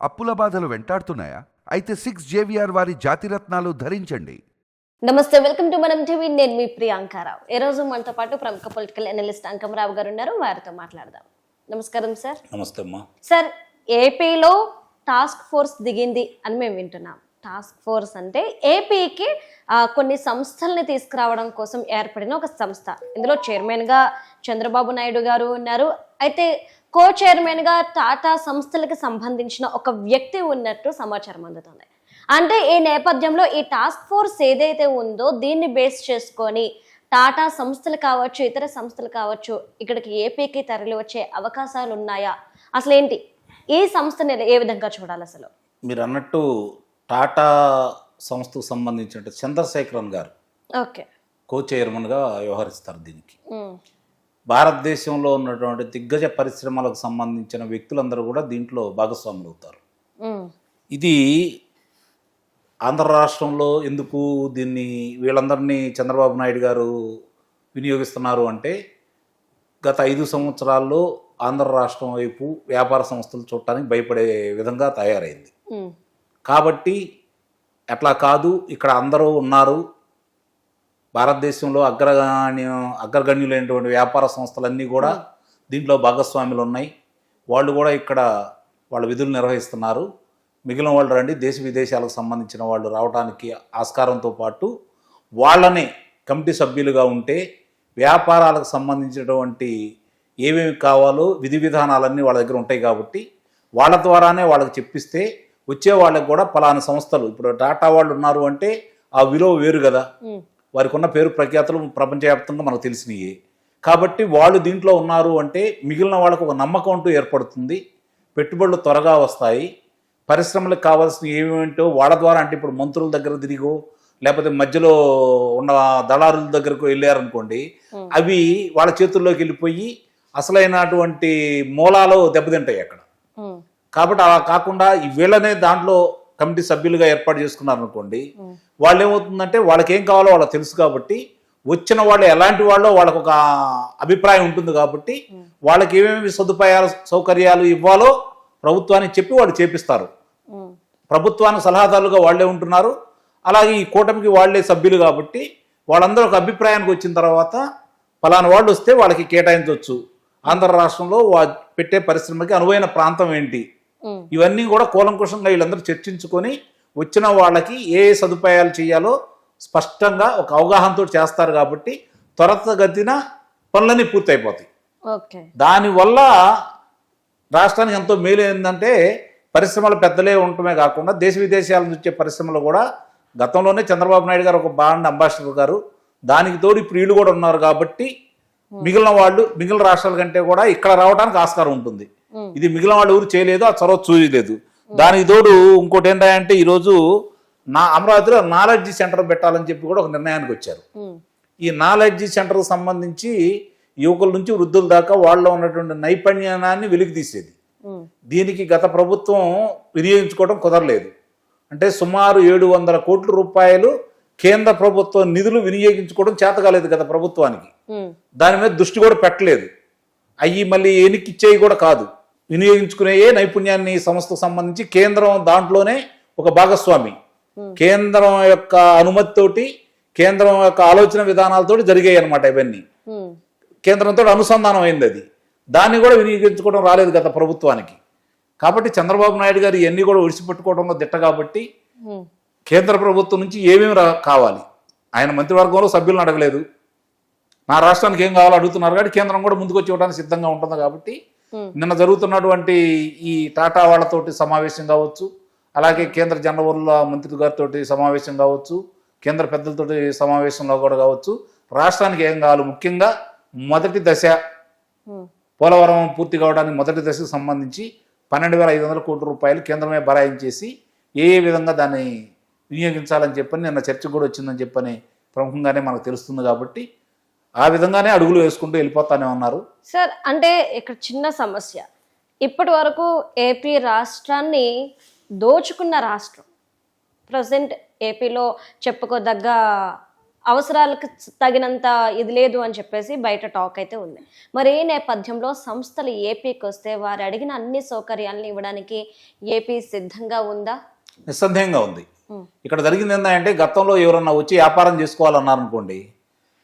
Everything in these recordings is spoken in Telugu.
అప్పుల బాధలు వెంటాడుతున్నాయా? అయితే సిక్స్ జేవిఆర్ వారి జాతిరత్నాలు ధరించండి. నమస్తే వెల్కమ్ టు మనం టీవీ. నేను మీ ప్రియాంకారావు ఈ రోజు మనతో పాటు ప్రముఖ పొలిటికల్ అనలిస్ట్ అంకమరావు గారు ఉన్నారు. వారితో మాట్లాడదాం. నమస్కారం సార్ నమస్తే అమ్మా. సార్ ఏపీలో టాస్క్ ఫోర్స్ దిగింది అని మేము వింటున్నాం. టాస్క్ ఫోర్స్ అంటే ఏపీకి ఆ, కొన్ని సంస్థల్ని తీసుకురావడం కోసం ఏర్పడిన ఒక సంస్థ. ఇందులో చైర్మన్గా చంద్రబాబు నాయుడు గారు ఉన్నారు. అయితే కో చైర్మన్గా టాటా సంస్థలకు సంబంధించిన ఒక వ్యక్తి ఉన్నట్టు సమాచారం అందుతుంది. అంటే ఈ నేపథ్యంలో ఈ టాస్క్ ఫోర్స్ ఏదైతే ఉందో దీన్ని బేస్ చేసుకొని టాటా సంస్థలు కావచ్చు ఇతర సంస్థలు కావచ్చు ఇక్కడికి ఏపీకి తరలి వచ్చే అవకాశాలు ఉన్నాయా? అసలు ఏంటి? ఈ సంస్థని ఏ విధంగా చూడాలి అసలు? మీరు అన్నట్టు టాటా సంస్థకు సంబంధించిన చంద్రశేఖరన్ గారు ఓకే. కో చైర్మన్గా వ్యవహరిస్తారు దీనికి. భారతదేశంలో ఉన్నటువంటి దిగ్గజ పరిశ్రమలకు సంబంధించిన వ్యక్తులందరూ కూడా దీంట్లో భాగస్వాములు అవుతారు ఇది ఆంధ్ర రాష్ట్రంలో ఎందుకు దీన్ని వీళ్ళందరినీ చంద్రబాబు నాయుడు గారు వినియోగిస్తున్నారు అంటే గత ఐదు సంవత్సరాల్లో ఆంధ్ర రాష్ట్రం వైపు వ్యాపార సంస్థలు చూడటానికి భయపడే విధంగా తయారైంది. కాబట్టి అట్లా కాదు ఇక్కడ అందరూ ఉన్నారు భారతదేశంలో అగ్రగణ్యం అగ్రగణ్యులైనటువంటి వ్యాపార సంస్థలన్నీ కూడా దీంట్లో భాగస్వాములు ఉన్నాయి. వాళ్ళు కూడా ఇక్కడ వాళ్ళ విధులు నిర్వహిస్తున్నారు. మిగిలిన వాళ్ళు రండి దేశ విదేశాలకు సంబంధించిన వాళ్ళు రావడానికి ఆస్కారంతో పాటు వాళ్ళని కమిటీ సభ్యులుగా ఉంటే వ్యాపారాలకు సంబంధించినటువంటి ఏమేమి కావాలో విధి విధానాలన్నీ వాళ్ళ దగ్గర ఉంటాయి కాబట్టి వాళ్ళ ద్వారానే వాళ్ళకి చెప్పిస్తే వచ్చే వాళ్ళకి కూడా పలానా సంస్థలు ఇప్పుడు టాటా వాళ్ళు ఉన్నారు అంటే ఆ విలువ వేరు కదా. వారికి ఉన్న పేరు ప్రఖ్యాతులు ప్రపంచవ్యాప్తంగా మనకు తెలిసినవి కాబట్టి వాళ్ళు దీంట్లో ఉన్నారు అంటే మిగిలిన వాళ్ళకు ఒక నమ్మకం అంటూ ఏర్పడుతుంది. పెట్టుబడులు త్వరగా వస్తాయి. పరిశ్రమలకు కావాల్సిన ఏమేంటో వాళ్ళ ద్వారా అంటే ఇప్పుడు మంత్రుల దగ్గర తిరిగో లేకపోతే మధ్యలో ఉన్న దళారుల దగ్గరకు వెళ్ళారనుకోండి అవి వాళ్ళ చేతుల్లోకి వెళ్ళిపోయి అసలైనటువంటి మూలాలు దెబ్బతింటాయి అక్కడ. కాబట్టి అలా కాకుండా వీళ్ళనే దాంట్లో కమిటీ సభ్యులుగా ఏర్పాటు చేసుకున్నారు అనుకోండి వాళ్ళు ఏమవుతుందంటే వాళ్ళకి ఏం కావాలో వాళ్ళకి తెలుసు కాబట్టి వచ్చిన వాళ్ళు ఎలాంటి వాళ్ళో వాళ్ళకు ఒక అభిప్రాయం ఉంటుంది కాబట్టి వాళ్ళకి ఏమేమి సదుపాయాలు సౌకర్యాలు ఇవ్వాలో ప్రభుత్వానికి చెప్పి వాళ్ళు చేపిస్తారు. ప్రభుత్వానికి సలహాదారులుగా వాళ్ళే ఉంటున్నారు. అలాగే ఈ కూటమికి వాళ్ళే సభ్యులు కాబట్టి వాళ్ళందరూ ఒక అభిప్రాయానికి వచ్చిన తర్వాత ఫలానా వాళ్ళు వస్తే వాళ్ళకి కేటాయించవచ్చు ఆంధ్ర రాష్ట్రంలో పెట్టే పరిశ్రమకి అనువైన ప్రాంతం ఏంటి? ఇవన్నీ కూడా కూలంకుషంగా వీళ్ళందరూ చర్చించుకొని వచ్చిన వాళ్ళకి ఏ సదుపాయాలు చేయాలో స్పష్టంగా ఒక అవగాహనతో చేస్తారు కాబట్టి త్వరతగతిన పనులన్నీ పూర్తయిపోతాయి. దానివల్ల రాష్ట్రానికి ఎంతో మేలు ఏంటంటే పరిశ్రమల పెద్దలే ఉండటమే కాకుండా దేశ విదేశాల నుంచి వచ్చే పరిశ్రమలు కూడా గతంలోనే చంద్రబాబు నాయుడు గారు ఒక బాండ్ అంబాసిడర్ గారు దానికి తోడు ఇప్పుడు వీళ్ళు కూడా ఉన్నారు కాబట్టి మిగిలిన వాళ్ళు మిగిలిన రాష్ట్రాల కంటే కూడా ఇక్కడ రావడానికి ఆస్కారం ఉంటుంది. ఇది మిగిలిన వాళ్ళు ఊరు చేయలేదు ఆ చొరవ చూయలేదు. దానికి తోడు ఇంకోటి ఏంటంటే ఈరోజు నా అమరావతిలో నాలెడ్జీ సెంటర్ పెట్టాలని చెప్పి కూడా ఒక నిర్ణయానికి వచ్చారు. ఈ నాలెడ్జ్ సెంటర్కి సంబంధించి యువకుల నుంచి వృద్ధుల దాకా వాళ్ళలో ఉన్నటువంటి నైపుణ్యాన్ని వెలికి తీసేది. దీనికి గత ప్రభుత్వం వినియోగించుకోవడం కుదరలేదు. అంటే సుమారు ఏడు వందల కోట్ల రూపాయలు కేంద్ర ప్రభుత్వం నిధులు వినియోగించుకోవడం చేతకాలేదు గత ప్రభుత్వానికి. దాని మీద దృష్టి కూడా పెట్టలేదు. అవి మళ్ళీ ఎనికిచ్చేవి కూడా కాదు. వినియోగించుకునేయే నైపుణ్యాన్ని సంస్థకు సంబంధించి కేంద్రం దాంట్లోనే ఒక భాగస్వామి. కేంద్రం యొక్క అనుమతితోటి కేంద్రం యొక్క ఆలోచన విధానాలతోటి జరిగాయి అనమాట ఇవన్నీ. కేంద్రంతో అనుసంధానం అయింది అది. దాన్ని కూడా వినియోగించుకోవడం రాలేదు గత ప్రభుత్వానికి. కాబట్టి చంద్రబాబు నాయుడు గారు ఇవన్నీ కూడా విడిచిపెట్టుకోవడంలో దిట్ట కాబట్టి కేంద్ర ప్రభుత్వం నుంచి ఏమేమి రా కావాలి? ఆయన మంత్రివర్గంలో సభ్యులను అడగలేదు. నా రాష్ట్రానికి ఏం కావాలో అడుగుతున్నారు కాబట్టి కేంద్రం కూడా ముందుకు వచ్చి ఇవ్వడానికి సిద్ధంగా ఉంటుంది కాబట్టి నిన్న జరుగుతున్నటువంటి ఈ టాటా వాళ్ళతోటి సమావేశం కావచ్చు అలాగే కేంద్ర జనవరుల మంత్రి గారితో సమావేశం కావచ్చు కేంద్ర పెద్దలతోటి సమావేశంలో కూడా కావచ్చు. రాష్ట్రానికి ఏం కావాలి? ముఖ్యంగా మొదటి దశ పోలవరం పూర్తి కావడానికి మొదటి దశకు సంబంధించి పన్నెండు వేల ఐదు వందల కోట్ల రూపాయలు కేంద్రమే బరాయించేసి ఏ ఏ విధంగా దాన్ని వినియోగించాలని చెప్పని నిన్న చర్చ కూడా వచ్చిందని చెప్పని ప్రముఖంగానే మనకు తెలుస్తుంది కాబట్టి ఆ విధంగానే అడుగులు వేసుకుంటూ వెళ్ళిపోతానే ఉన్నారు. సార్ అంటే ఇక్కడ చిన్న సమస్య. ఇప్పటి వరకు ఏపీ రాష్ట్రాన్ని దోచుకున్న రాష్ట్రం. ప్రజెంట్ ఏపీలో చెప్పుకోదగ్గ అవసరాలకు తగినంత ఇది లేదు అని చెప్పేసి బయట టాక్ అయితే ఉంది. మరి ఈ నేపథ్యంలో సంస్థలు ఏపీకి వస్తే వారు అడిగిన అన్ని సౌకర్యాలను ఇవ్వడానికి ఏపీ సిద్ధంగా ఉందా? నిస్సందేహంగా ఉంది. ఇక్కడ జరిగింది ఏంటంటే గతంలో ఎవరన్నా వచ్చి వ్యాపారం చేసుకోవాలన్నారు అనుకోండి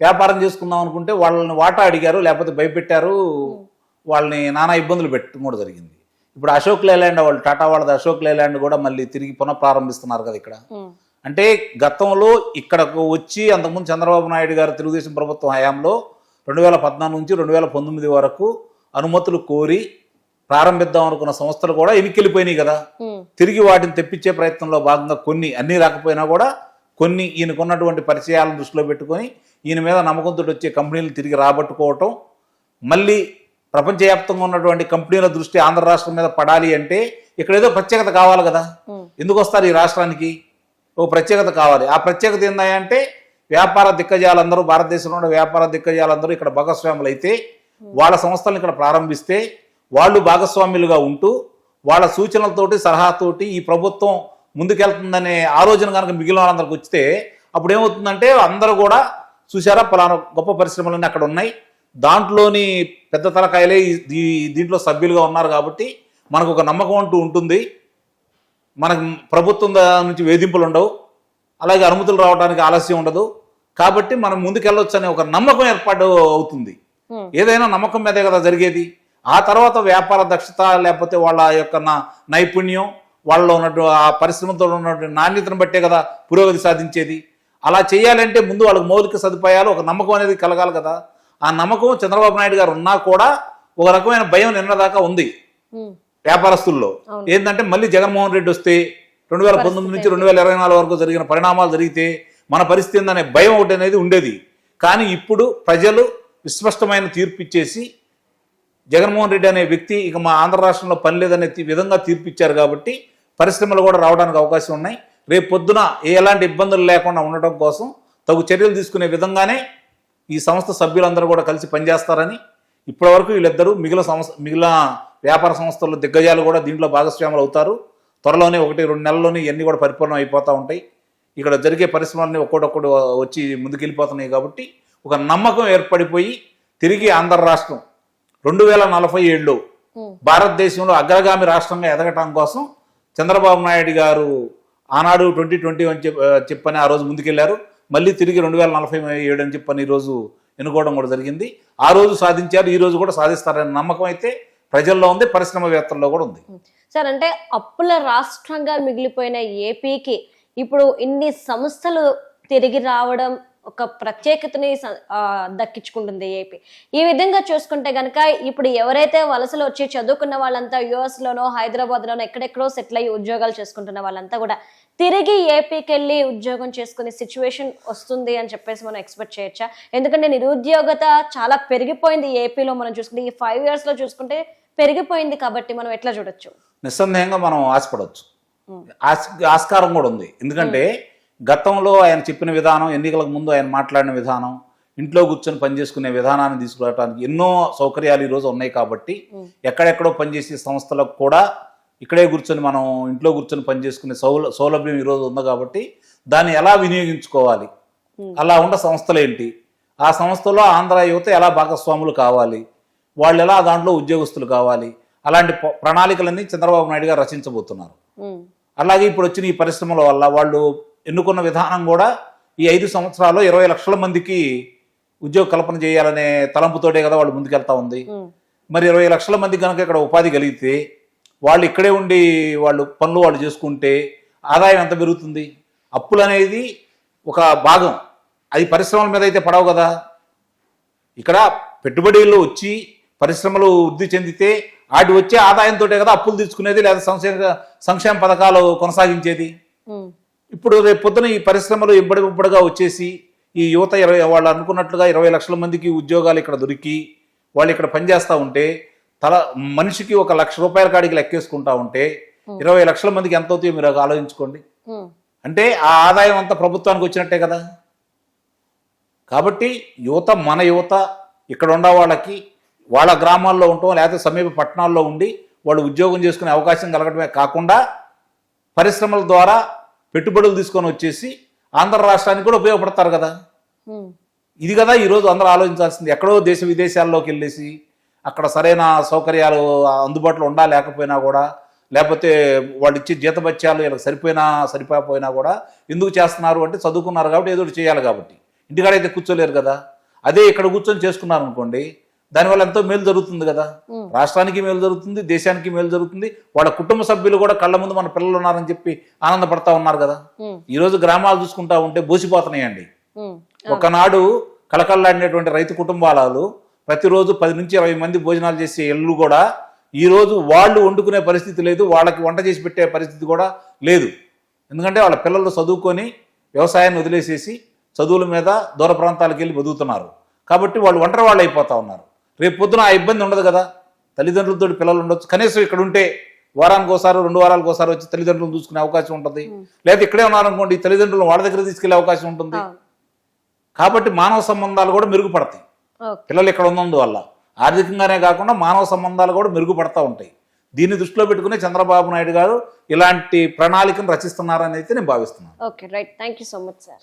వ్యాపారం చేసుకుందాం అనుకుంటే వాళ్ళని వాటా అడిగారు లేకపోతే భయపెట్టారు వాళ్ళని నానా ఇబ్బందులు పెట్టడం కూడా జరిగింది. ఇప్పుడు అశోక్ లేలాండ్ వాళ్ళు టాటా వాళ్ళది అశోక్ లేలాండ్ కూడా మళ్ళీ తిరిగి పునఃప్రారంభిస్తున్నారు కదా ఇక్కడ. అంటే గతంలో ఇక్కడకు వచ్చి అంతకుముందు చంద్రబాబు నాయుడు గారు తెలుగుదేశం ప్రభుత్వం హయాంలో రెండు వేల పద్నాలుగు నుంచి రెండు వేల పంతొమ్మిది వరకు అనుమతులు కోరి ప్రారంభిద్దాం అనుకున్న సంస్థలు కూడా ఎన్నికెళ్ళిపోయినాయి కదా. తిరిగి వాటిని తెప్పించే ప్రయత్నంలో భాగంగా కొన్ని అన్నీ రాకపోయినా కూడా కొన్ని ఈయనకున్నటువంటి పరిచయాలను దృష్టిలో పెట్టుకొని ఈయన మీద నమ్మకంతో వచ్చే కంపెనీలు తిరిగి రాబట్టుకోవటం మళ్ళీ ప్రపంచవ్యాప్తంగా ఉన్నటువంటి కంపెనీల దృష్టి ఆంధ్ర రాష్ట్రం మీద పడాలి అంటే ఇక్కడ ఏదో ప్రత్యేకత కావాలి కదా. ఎందుకు వస్తారు ఈ రాష్ట్రానికి? ఓ ప్రత్యేకత కావాలి. ఆ ప్రత్యేకత ఏందంటే వ్యాపార దిగ్గజాలందరూ భారతదేశంలో ఉన్న వ్యాపార దిగ్గజాలందరూ ఇక్కడ భాగస్వాములు అయితే వాళ్ళ సంస్థలను ఇక్కడ ప్రారంభిస్తే వాళ్ళు భాగస్వాములుగా ఉంటూ వాళ్ళ సూచనలతోటి సలహాతోటి ఈ ప్రభుత్వం ముందుకెళ్తుందనే ఆలోచన కనుక మిగిలిన వాళ్ళందరికి వచ్చితే అప్పుడు ఏమవుతుందంటే అందరూ కూడా చూసారా పలానా గొప్ప పరిశ్రమలన్నీ అక్కడ ఉన్నాయి. దాంట్లోని పెద్ద తలకాయలే ఈ- దీంట్లో సభ్యులుగా ఉన్నారు కాబట్టి మనకు ఒక నమ్మకం అంటూ ఉంటుంది. మనకు ప్రభుత్వం నుంచి వేధింపులు ఉండవు. అలాగే అనుమతులు రావడానికి ఆలస్యం ఉండదు. కాబట్టి మనం ముందుకెళ్ళొచ్చు అనే ఒక నమ్మకం ఏర్పాటు అవుతుంది. ఏదైనా నమ్మకం మీదే కదా జరిగేది. ఆ తర్వాత వ్యాపార దక్షత లేకపోతే వాళ్ళ యొక్క నా- నైపుణ్యం వాళ్ళలో ఉన్నట్టు ఆ పరిశ్రమతో ఉన్నటువంటి నాణ్యతను బట్టే కదా పురోగతి సాధించేది. అలా చేయాలంటే ముందు వాళ్ళకి మౌలిక సదుపాయాలు ఒక నమ్మకం అనేది కలగాలి కదా. ఆ నమ్మకం చంద్రబాబు నాయుడు గారు ఉన్నా కూడా ఒక రకమైన భయం నిన్నదాకా ఉంది. వ్యాపారస్తుల్లో. ఏంటంటే మళ్ళీ జగన్మోహన్ రెడ్డి వస్తే రెండు వేల పంతొమ్మిది నుంచి రెండు వేల ఇరవై నాలుగు వరకు జరిగిన పరిణామాలు జరిగితే మన పరిస్థితి ఏందనే భయం ఒకటి అనేది ఉండేది. కానీ ఇప్పుడు ప్రజలు విస్పష్టమైన తీర్పు ఇచ్చేసి జగన్మోహన్ రెడ్డి అనే వ్యక్తి ఇక మా ఆంధ్ర రాష్ట్రంలో పని లేదనే విధంగా తీర్పిచ్చారు కాబట్టి పరిశ్రమలు కూడా రావడానికి అవకాశం ఉన్నాయి. రేపు పొద్దున ఎలాంటి ఇబ్బందులు లేకుండా ఉండటం కోసం తగు చర్యలు తీసుకునే విధంగానే ఈ సంస్థ సభ్యులందరూ కూడా కలిసి పనిచేస్తారని ఇప్పటివరకు వీళ్ళిద్దరూ మిగిలిన సంస్థ మిగిలిన వ్యాపార సంస్థలు దిగ్గజాలు కూడా దీంట్లో భాగస్వాములు అవుతారు. త్వరలోనే ఒకటి రెండు నెలల్లోనే ఇవన్నీ కూడా పరిపూర్ణం అయిపోతూ ఉంటాయి. ఇక్కడ జరిగే పరిశ్రమలన్నీ ఒక్కొక్కటి వచ్చి ముందుకెళ్ళిపోతున్నాయి కాబట్టి ఒక నమ్మకం ఏర్పడిపోయి తిరిగి ఆంధ్ర రాష్ట్రం రెండు వేల నలభై ఏడులో ఉమ్, భారతదేశంలో అగ్రగామి రాష్ట్రంగా ఎదగటం కోసం చంద్రబాబు నాయుడు గారు ఆనాడు ట్వంటీ ట్వంటీ అని చెప్ చెప్పని ఆ రోజు ముందుకెళ్ళారు. మళ్ళీ తిరిగి రెండు వేల నలభై ఏడు అని చెప్పని ఈరోజు ఎన్నుకోవడం కూడా జరిగింది. ఆ రోజు సాధించారు ఈ రోజు కూడా సాధిస్తారనే నమ్మకం అయితే ప్రజల్లో ఉంది పరిశ్రమవేత్తల్లో కూడా ఉంది. సార్ అంటే అప్పుల రాష్ట్రంగా మిగిలిపోయిన ఏపీకి ఇప్పుడు ఇన్ని సంస్థలు తిరిగి రావడం ఒక ప్రత్యేకతని దక్కించుకుంటుంది ఏపీ. ఈ విధంగా చూసుకుంటే గనక ఇప్పుడు ఎవరైతే వలసలు వచ్చి చదువుకున్న వాళ్ళంతా యుఎస్ లోనో హైదరాబాద్ లోనో ఎక్కడెక్కడో సెటిల్ అయ్యి ఉద్యోగాలు చేసుకుంటున్న వాళ్ళంతా కూడా తిరిగి ఏపీకి వెళ్ళి ఉద్యోగం చేసుకునే సిచ్యువేషన్ వస్తుంది అని చెప్పేసి మనం ఎక్స్పెక్ట్ చేయొచ్చా? ఎందుకంటే నిరుద్యోగత చాలా పెరిగిపోయింది ఏపీలో మనం చూసుకుంటే. ఈ ఫైవ్ ఇయర్స్లో చూసుకుంటే పెరిగిపోయింది కాబట్టి మనం ఎట్లా చూడొచ్చు? నిస్సందేహంగా మనం ఆశపడవచ్చు ఆస్- ఆస్కారం కూడా ఉంది. ఎందుకంటే గతంలో ఆయన చెప్పిన విధానం ఎన్నికలకు ముందు ఆయన మాట్లాడిన విధానం ఇంట్లో కూర్చొని పనిచేసుకునే విధానాన్ని తీసుకురావడానికి ఎన్నో సౌకర్యాలు ఈరోజు ఉన్నాయి కాబట్టి ఎక్కడెక్కడో పనిచేసే సంస్థలకు కూడా ఇక్కడే కూర్చొని మనం ఇంట్లో కూర్చొని పనిచేసుకునే సౌల సౌలభ్యం ఈరోజు ఉంది కాబట్టి దాన్ని ఎలా వినియోగించుకోవాలి? అలా ఉన్న సంస్థలు ఏంటి? ఆ సంస్థలో ఆంధ్ర యువత ఎలా భాగస్వాములు కావాలి? వాళ్ళు ఎలా దాంట్లో ఉద్యోగస్తులు కావాలి? అలాంటి ప్రణాళికలన్నీ చంద్రబాబు నాయుడు గారు రచించబోతున్నారు. అలాగే ఇప్పుడు వచ్చిన ఈ పరిశ్రమల వల్ల వాళ్ళు ఎన్నుకున్న విధానం కూడా ఈ ఐదు సంవత్సరాల్లో ఇరవై లక్షల మందికి ఉద్యోగ కల్పన చేయాలనే తలంపుతోటే కదా వాళ్ళు ముందుకెళ్తా ఉంది. మరి ఇరవై లక్షల మంది కనుక ఇక్కడ ఉపాధి కలిగితే వాళ్ళు ఇక్కడే ఉండి వాళ్ళు పనులు వాళ్ళు చేసుకుంటే ఆదాయం ఎంత పెరుగుతుంది? అప్పులు అనేది ఒక భాగం. అది పరిశ్రమల మీద అయితే పడవు కదా. ఇక్కడ పెట్టుబడులు వచ్చి పరిశ్రమలు వృద్ధి చెందితే వాటి వచ్చే ఆదాయంతో కదా అప్పులు తీసుకునేది లేదా సంక్షేమ సంక్షేమ పథకాలు కొనసాగించేది. ఇప్పుడు రేపు పొద్దున ఈ పరిశ్రమలు ఇబ్బడి ఇబ్బడిగా వచ్చేసి ఈ యువత ఇరవై వాళ్ళు అనుకున్నట్లుగా ఇరవై లక్షల మందికి ఉద్యోగాలు ఇక్కడ దొరికి వాళ్ళు ఇక్కడ పనిచేస్తూ ఉంటే తల మనిషికి ఒక లక్ష రూపాయల కాడికి లెక్కేసుకుంటా ఉంటే ఇరవై లక్షల మందికి ఎంత అవుతాయో మీరు ఆలోచించుకోండి. అంటే ఆ ఆదాయం అంతా ప్రభుత్వానికి వచ్చినట్టే కదా? కాబట్టి యువత మన యువత ఇక్కడ ఉన్న వాళ్ళకి వాళ్ళ గ్రామాల్లో ఉండటం లేకపోతే సమీప పట్టణాల్లో ఉండి వాళ్ళు ఉద్యోగం చేసుకునే అవకాశం కలగడమే కాకుండా పరిశ్రమల ద్వారా పెట్టుబడులు తీసుకొని వచ్చేసి ఆంధ్ర రాష్ట్రానికి కూడా ఉపయోగపడతారు కదా. ఇది కదా ఈరోజు అందరూ ఆలోచించాల్సింది. ఎక్కడో దేశ విదేశాల్లోకి వెళ్ళేసి అక్కడ సరైన సౌకర్యాలు అందుబాటులో ఉండా లేకపోయినా కూడా లేకపోతే వాళ్ళు ఇచ్చే జీతభత్యాలు వీళ్ళకి సరిపోయినా సరిపోకపోయినా కూడా ఎందుకు చేస్తున్నారు అంటే చదువుకున్నారు కాబట్టి ఏదో చేయాలి కాబట్టి. ఇంటికాడ అయితే కూర్చోలేరు కదా. అదే ఇక్కడ కూర్చొని చేసుకున్నారు అనుకోండి దానివల్ల ఎంతో మేలు జరుగుతుంది కదా. రాష్ట్రానికి మేలు జరుగుతుంది దేశానికి మేలు జరుగుతుంది. వాళ్ళ కుటుంబ సభ్యులు కూడా కళ్ళ ముందు మన పిల్లలు ఉన్నారని చెప్పి ఆనందపడతా ఉన్నారు కదా. ఉమ్, ఈరోజు గ్రామాలు చూసుకుంటా ఉంటే బోసిపోతున్నాయండి. ఒకనాడు కళకళలాడినటువంటి రైతు కుటుంబాలు ప్రతిరోజు పది నుంచి ఇరవై మంది భోజనాలు చేసే ఇళ్ళు కూడా ఈ రోజు వాళ్ళు వండుకునే పరిస్థితి లేదు వాళ్ళకి వంట చేసి పెట్టే పరిస్థితి కూడా లేదు. ఎందుకంటే వాళ్ళ పిల్లలు చదువుకొని వ్యవసాయాన్ని వదిలేసేసి చదువుల మీద దూర ప్రాంతాలకు వెళ్ళి బతుకుతున్నారు. కాబట్టి వాళ్ళు ఒంటరి వాళ్ళు అయిపోతా ఉన్నారు. రేపు పొద్దున ఆ ఇబ్బంది ఉండదు కదా. తల్లిదండ్రులతో పిల్లలు ఉండొచ్చు. కనీసం ఇక్కడ ఉంటే వారానికి ఒకసారి రెండు వారాలకు ఒకసారి వచ్చి తల్లిదండ్రులను చూసుకునే అవకాశం ఉంటుంది. లేదా ఇక్కడే ఉన్నారనుకోండి తల్లిదండ్రులను వాళ్ళ దగ్గర తీసుకెళ్ళే అవకాశం ఉంటుంది. కాబట్టి మానవ సంబంధాలు కూడా మెరుగుపడతాయి. పిల్లలు ఇక్కడ ఉన్నందువల్ల. ఆర్థికంగానే కాకుండా మానవ సంబంధాలు కూడా మెరుగుపడతా ఉంటాయి. దీన్ని దృష్టిలో పెట్టుకుని చంద్రబాబు నాయుడు గారు ఇలాంటి ప్రణాళికను రచిస్తున్నారని అయితే నేను భావిస్తున్నాను. Okay right. Thank so much sir.